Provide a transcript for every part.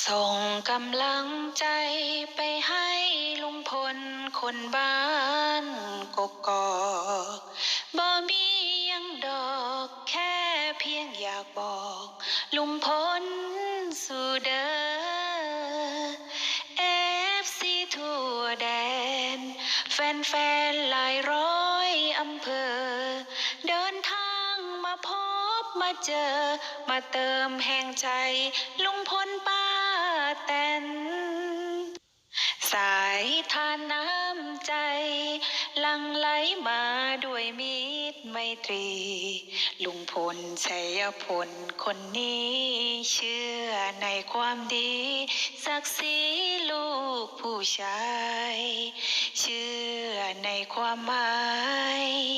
ส่งกำลังใจไปให้ลุงพลคนบ้านกกอกบ่มียังดอกแค่เพียงอยากบอก ลุงพลสู่เดอเอฟซีทั่วแดน แฟนๆหลายร้อยอำเภอ เดินทางมาพบ มาเจอ มาเติมแห่งใจ ลุงพลป้าแตนสายทานน้ำใจ ลังไหลมาด้วยมิตรไมตรี ลุงพลชัยพลคนนี้ เชื่อในความดี ศักดิ์ศรีลูกผู้ชาย เชื่อในความหมาย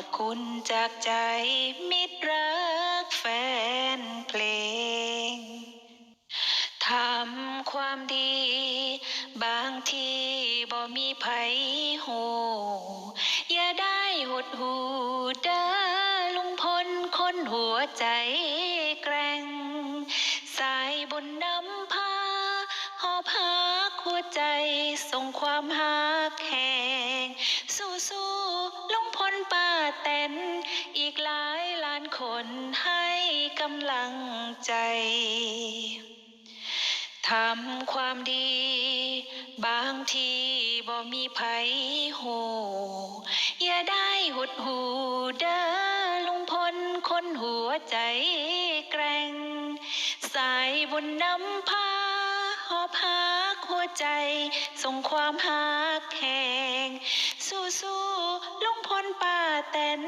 อบคุณจากใจมิตรรักแฟนเพลง ทำความดี บางทีบ่มีไผหูอย่าได้หดหูเด้อลุงพลคนหัวใจแกร่ง สายบุญนำพาหอบหักหัวใจส่งความหักแหง สู้สู้ๆลุงพลป้าแตน อีกหลายล้านคนให้กำลังใจทำความดี บางทีบ่มีไผหูอย่าได้หดหูเด้อลุงพลคนหัวใจแกร่ง สายบุญนำพา หอบหักหัวใจ ส่งความหักแหงสู้สู้ลุงพลป้าแตน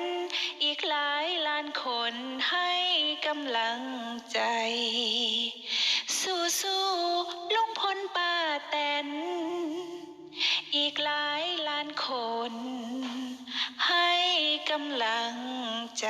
อีกหลายล้านคนให้กำลังใจ สู้สู้ลุงพลป้าแตนอีกหลายล้านคน ให้กำลังใจ